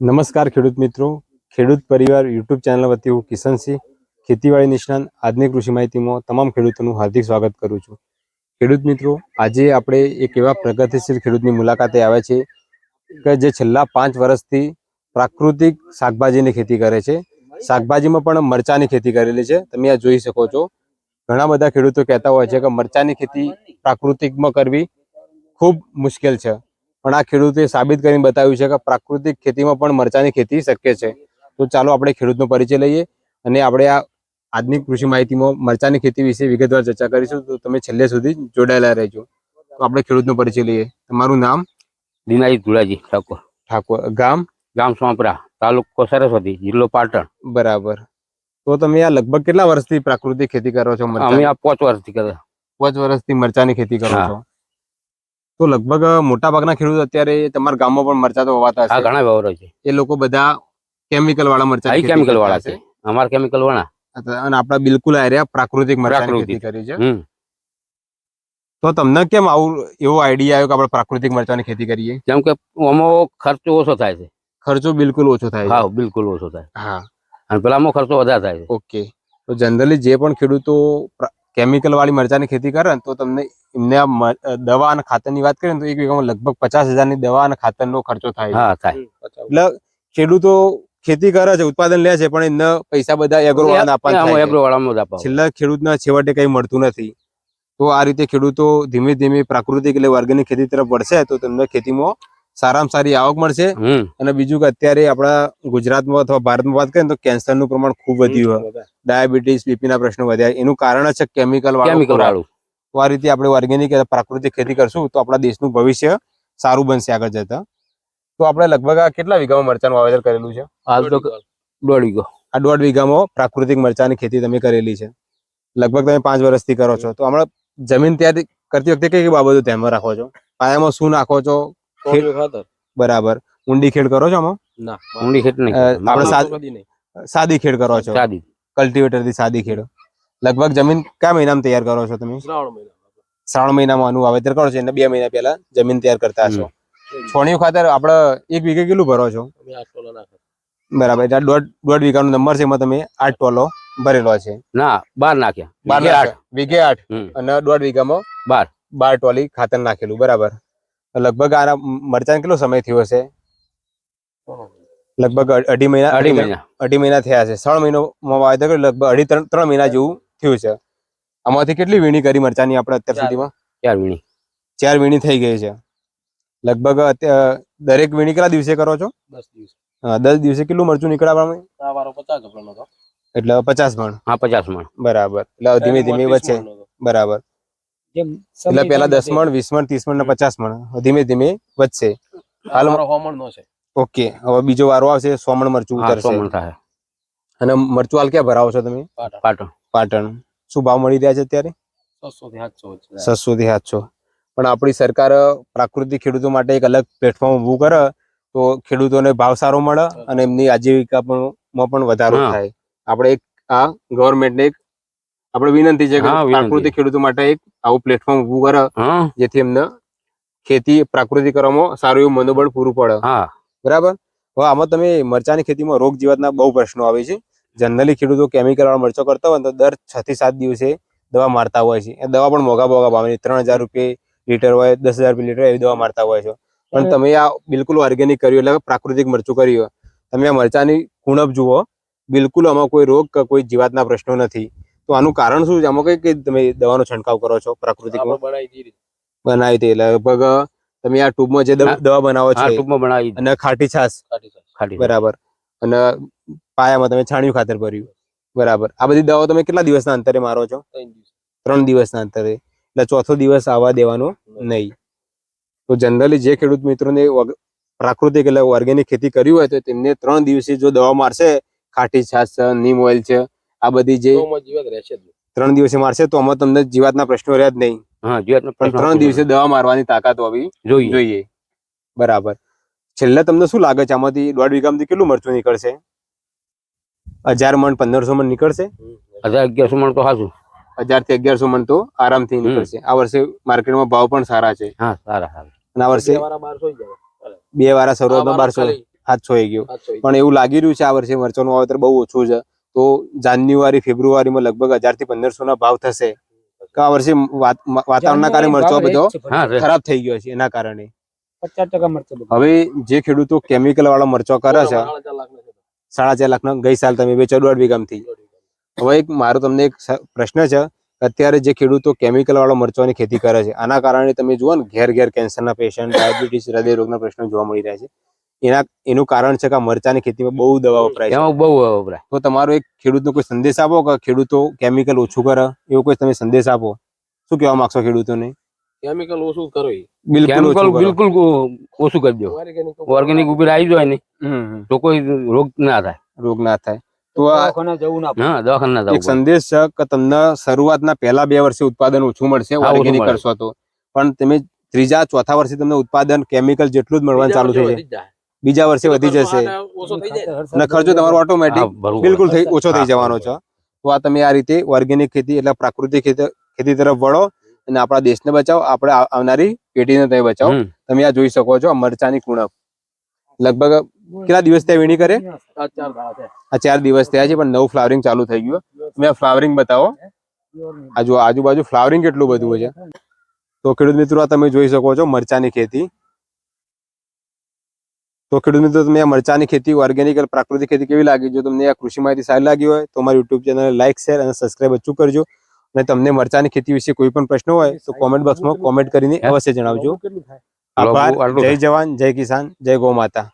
નમસ્કાર ખેડૂત મિત્રો. ખેડૂત પરિવાર યુટ્યુબ ચેનલ વતી હું કિશનસિંહ ખેતીવાડી નિષ્ણાંત, આજની કૃષિ માહિતીમાં તમામ ખેડૂતોનું હાર્દિક સ્વાગત કરું છું. ખેડૂત મિત્રો, આજે આપણે એક એવા પ્રગતિશીલ ખેડૂતની મુલાકાતે આવ્યા છે કે જે છેલ્લા પાંચ વર્ષથી પ્રાકૃતિક શાકભાજીની ખેતી કરે છે. શાકભાજીમાં પણ મરચાની ખેતી કરેલી છે. તમે આ જોઈ શકો છો. ઘણા બધા ખેડૂતો કહેતા હોય છે કે મરચાની ખેતી પ્રાકૃતિકમાં કરવી ખૂબ મુશ્કેલ છે. પણ આ ખેડૂતે સાબિત કરીને બતાવ્યું છે કે પ્રાકૃતિક ખેતીમાં પણ મરચાની ખેતી શક્ય છે. તો ચાલો આપણે ખેડૂતનો પરિચય લઈએ અને આપણે આ આજની કૃષિ માહિતીમાં મરચાની ખેતી વિશે વિગતવાર ચર્ચા કરીશું. તો તમે છેલ્લે સુધી જોડાયેલા રહેજો. તો આપણે ખેડૂતનો પરિચય લઈએ. તમારું નામ? દિનાજી ધુળાજી ઠાકોર. ઠાકોર. ગામ? ગામ સોંપરા તાલુકો સરસ્વતી જિલ્લો પાટણ. બરાબર. તો તમે આ લગભગ કેટલા વર્ષથી પ્રાકૃતિક ખેતી કરો છો અમે આ પાંચ વર્ષથી કરો પાંચ વર્ષથી મરચાની ખેતી કરો છો. તો લગભગ મોટા ભાગના ખેડૂત અત્યારે તમારા ગામમાં પણ મરચા તો વાવતા હા ઘણા વ્યવહારો છે. એ લોકો બધા કેમિકલ વાળા મરચા કેમિકલ વાળા છે. અમારા કેમિકલ વાળા. અને આપડા બિલકુલ આ પ્રાકૃતિક મરચા ખેતી કરી છે. તો તમને કેમ આવું એવો આઈડિયા આવ્યો કે આપણે પ્રાકૃતિક મરચાની ખેતી કરીએ? જેમ કે આમાં ખર્ચો ઓછો થાય છે. ખર્ચો બિલકુલ ઓછો થાય છે. હા બિલકુલ ઓછો થાય. હા. અને પેલામાં ખર્ચો વધારે થાય છે. ઓકે. તો જનરલી જે પણ ખેડૂતો કેમિકલ વાળી મરચાની ખેતી કરે ને તો તમને એમને આ દવા અને ખાતરની વાત કરીએ તો એક વીઘામાં લગભગ પચાસ હજારની દવા અને ખાતરનો ખર્ચો થાય હા થાય. એટલે ખેડૂતો ખેતી કરે છે ઉત્પાદન લે છે પણ એમને પૈસા બધા એગ્રો વાળાને આપવાના આમાં થાય છે. એગ્રો વાળામાં જ અપાવો છેલ્લા ખેડૂતના છેવટે કઈ મળતું નથી. તો આ રીતે ખેડૂતો ધીમે ધીમે પ્રાકૃતિક એટલે ઓર્ગેનિક ખેતી તરફ વળશે તો તમને ખેતીમાં સારામાં સારી આવક મળશે. અને બીજું કે અત્યારે આપણા ગુજરાતમાં અથવા ભારતમાં વાત કરીએ તો તો કેન્સરનું પ્રમાણ ખૂબ વધ્યું હોય. ડાયાબિટીસ બીપી ના પ્રશ્નો વધ્યા. એનું કારણ છે કેમિકલ કેમિકલ વાળું. તો આ રીતે આપણે ઓર્ગેનિક પ્રાકૃતિક ખેતી કરશું તો આપણા દેશનું ભવિષ્ય સારું બનશે આગળ જતા. તો આપણે લગભગ આ કેટલા વીઘામાં મરચાનું વાવેતર કરેલું છે? હાલ તો દોઢ વીઘો. આ દોઢ વીઘામાં પ્રાકૃતિક મરચાની ખેતી તમે કરેલી છે. લગભગ તમે પાંચ વર્ષથી કરો છો. તો હમણાં જમીન તૈયાર કરતી વખતે કઈ કઈ બાબતો ધ્યાનમાં રાખો છો? પાયામાં શું નાખો છો? બરાબર. ઊંડી ખેડ કરો છો આમાં? ઊંડી ખેડ નહીં આપણે સાદી ખેડ કરો છો? સાદી. કલ્ટિવેટરથી સાદી ખેડ. લગભગ જમીન કયા મહિનામાં તૈયાર કરો છો તમે? શ્રાવણ મહિનામાં. આનું વાવેતર કરો છો? એટલે બે મહિના પહેલા જમીન તૈયાર કરતા હશો. છોણિયું ખાતર આપણે એક વીઘે કેટલું ભરો છો? બરાબર. એટલે દોઢ દોઢ વીઘાનો નંબર છે એમાં તમે આઠ ટોલો ભરેલો છે. ના બાર નાખ્યા. બાર આઠ. વીઘે આઠ. અને દોઢ વીઘામાં બાર. બાર ટોલી ખાતર નાખેલું. બરાબર. લગભગ આના મરચાં કેટલો સમય થયો હશે? લગભગ અઢી મહિના અઢી મહિના. અઢી મહિના થયા છે. ત્રણ મહિનોમાં વાવેતર કર્યું લગભગ અઢી ત્રણ ત્રણ મહિના જેવું થયું છે. આમાંથી કેટલી વીણી કરી મરચાની આપણે અત્યાર સુધીમાં? ચાર વીણી. ચાર વીણી થઈ ગઈ છે. લગભગ દરેક વીણી કેટલા દિવસે કરો છો? હા, દસ દિવસે કેટલું મરચું નીકળે આપણામાં એટલે પચાસ મણ. હા પચાસ મણ. બરાબર. એટલે ધીમે ધીમે વચ્ચે બરાબર. એટલે પેલા દસ મણ વીસ મણ ત્રીસ મણ ને પચાસ મણ. ધીમે ધીમે વધશે. હાલ ઓકે હવે બીજો વારો આવશે સો મણ મરચું ઉતરશે. મણ થાય. અને મરચું હાલ ક્યાં ભરાવો છો તમે? પાટણ. પાટણ. શું ભાવ મળી રહ્યા છે અત્યારે? છસો થી સાતસો. પણ આપણી સરકાર પ્રાકૃતિક ખેડૂતો માટે એક અલગ પ્લેટફોર્મ ઊભું કરે તો ખેડૂતોને ભાવ સારો મળે અને એમની આજીવિકા પણ માં પણ વધારો થાય. આપણે એક આ ગવર્મેન્ટને એક આપણે વિનંતી છે કે પ્રાકૃતિક ખેડૂતો માટે એક આવું પ્લેટફોર્મ ઉભું કરે જેથી એમને ખેતી પ્રાકૃતિક કરવામાં સારું એવું મનોબળ પૂરું પડે. બરાબર? હવે આમાં તમે મરચાની ખેતીમાં રોગ જીવાતના બહુ પ્રશ્નો આવે છે. જનરલી ખેડૂતો કેમિકલ વાળા મરચો કરતા હોય તો દર છ થી સાત દિવસે દવા મારતા હોય છે. એ દવા પણ મોંઘા મોંઘા ભાવે ત્રણ હજાર રૂપિયા લીટર હોય દસ હજાર રૂપિયા લીટર એવી દવા મારતા હોય છે. પણ તમે આ બિલકુલ ઓર્ગેનિક કર્યું એટલે પ્રાકૃતિક મરચું કર્યું હોય. તમે આ મરચાની કુણપ જુઓ. બિલકુલ આમાં કોઈ રોગ કે કોઈ જીવાતના પ્રશ્નો નથી. તો આનું કારણ શું છે? આમાં કઈ કઈ તમે દવાનો છંટકાવ કરો છો પ્રાકૃતિકમાં? બનાવી હતી લગભગ તમે આ ટ્યુબમાં જે દવા બનાવો છો ટૂંકમાં બનાવી અને ખાટી છાસ બરાબર. અને પાયામાં તમે છાણિયું ખાતર ભર્યું. બરાબર. આ બધી દવાઓ તમે કેટલા દિવસના અંતરે મારો છો? ત્રણ દિવસના અંતરે. એટલે ચોથો દિવસ આવવા દેવાનો નહીં. તો જનરલી જે ખેડૂત મિત્રોને પ્રાકૃતિક એટલે ઓર્ગેનિક ખેતી કરી હોય તો તેમને ત્રણ દિવસે જો દવા મારશે ખાટી છાશ છે નીમ ઓઇલ છે આ બધી જે ત્રણ દિવસે મારશે તો આમાં તમને જીવાતના પ્રશ્નો રહ્યા જ નહીં. હા જીવાતનો પ્રશ્ન ત્રણ દિવસે દવા મારવાની તાકાત હોવી જોઈએ. જોઈએ. બરાબર. છેલ્લે તમને શું લાગે છે? આમાંથી દોઢ વીઘામાંથી કેટલું મરચું નીકળશે? હજાર મણ પંદરસો મણ નીકળશે? હજાર અગિયારસો મણ તો હાજુ હજારથી અગિયારસો મણ તો આરામથી નીકળશે. આ વર્ષે માર્કેટમાં ભાવ પણ સારા છે. હા સારા સારા. અને આ વર્ષે બે વાળા શરૂઆતમાં બારસો હાથ છોઈ ગયો. પણ એવું લાગી રહ્યું છે આ વર્ષે મરચાનું વાવેતર બહુ ઓછું છે. તો જાન્યુઆરી ફેબ્રુઆરીમાં લગભગ હજારથી પંદરસો ના ભાવ થશે. આ વર્ષે વાત- વાતાવરણના કારણે મરચો બધો ખરાબ થઈ ગયો છે એના કારણે. પચાસ ટકા મરચો હવે જે ખેડૂતો કેમિકલ વાળો મરચો કરે છે સાડા ચાર લાખનો ગઈ સાલ તમે વેચો દોઢ વીઘામાંથી. હવે એક મારો તમને એક પ્રશ્ન છે અત્યારે જે ખેડૂતો કેમિકલ વાળો મરચાની ખેતી કરે છે આના કારણે તમે જુઓ ને ઘેર ઘેર કેન્સરના પેશન્ટ ડાયાબિટીસ હૃદય રોગના પ્રશ્નો જોવા મળી રહ્યા છે. એના એનું કારણ છે કે મરચાની ખેતીમાં બહુ દવા વપરાય છે. એમાં બહુ વપરાય તો તમારો એક ખેડૂતનો કોઈ સંદેશ આપો કે ખેડૂતો કેમિકલ ઓછું કરે? એવો કોઈ તમે સંદેશ આપો? શું કહેવા માંગશો ખેડૂતોને? કેમિકલ ઓછું કરો બિલકુલ કેમિકલ ઓછું કરો. બિલકુલ ઓછું કરજો ઓર્ગેનિક ઉપર. આવી જાય ને. તો કોઈ રોગ ના થાય. રોગ ના થાય. તો આ જવું ના હા દવાખાને ના એક સંદેશ છે કે તમને શરૂઆતના પહેલા બે વર્ષે ઉત્પાદન ઓછું મળશે ઓર્ગેનિક કરશો તો. પણ તમે ત્રીજા ચોથા વર્ષે તમને ઉત્પાદન કેમિકલ જેટલું જ મળવાનું ચાલુ થઈ જાય. બીજા વર્ષે વધી જશે. અને ખર્ચો તમારો ઓટોમેટિક બિલકુલ થઈ ઓછો થઈ જવાનો છે. તો આ તમે આ રીતે ઓર્ગેનિક ખેતી એટલે પ્રાકૃતિક ખેતી તરફ વળો અને આપણા દેશને બચાવો આપણે આવનારી પેઢીને તમે બચાવો. તમે આ જોઈ શકો છો મરચાની કુણપ. લગભગ કેટલા દિવસ ત્યાં વીણી કરે? આ ચાર દિવસ થયા છે પણ નવું ફ્લાવરિંગ ચાલુ થઈ ગયું. તમે આ ફ્લાવરિંગ બતાવો. આ જો આજુબાજુ ફ્લાવરિંગ કેટલું બધું છે? તો ખેડૂત મિત્રો આ તમે જોઈ શકો છો મરચાની ખેતી. તો ખેડૂત મિત્રો તમે આ મરચાની ખેતી ઓર્ગેનિક અને પ્રાકૃતિક ખેતી કેવી લાગી? જો તમને આ કૃષિ માહિતી સારી લાગી હોય તો અમારી યુટ્યુબ ચેનલ લાઇક શેર અને સબસ્ક્રાઇબ અચૂક કરજો. અને તમને મરચાની ખેતી વિશે કોઈ પણ પ્રશ્ન હોય તો કોમેન્ટ બોક્સમાં કોમેન્ટ કરીને અવશ્ય જણાવજો. આભાર. જય જવાન જય કિસાન જય ગૌ માતા.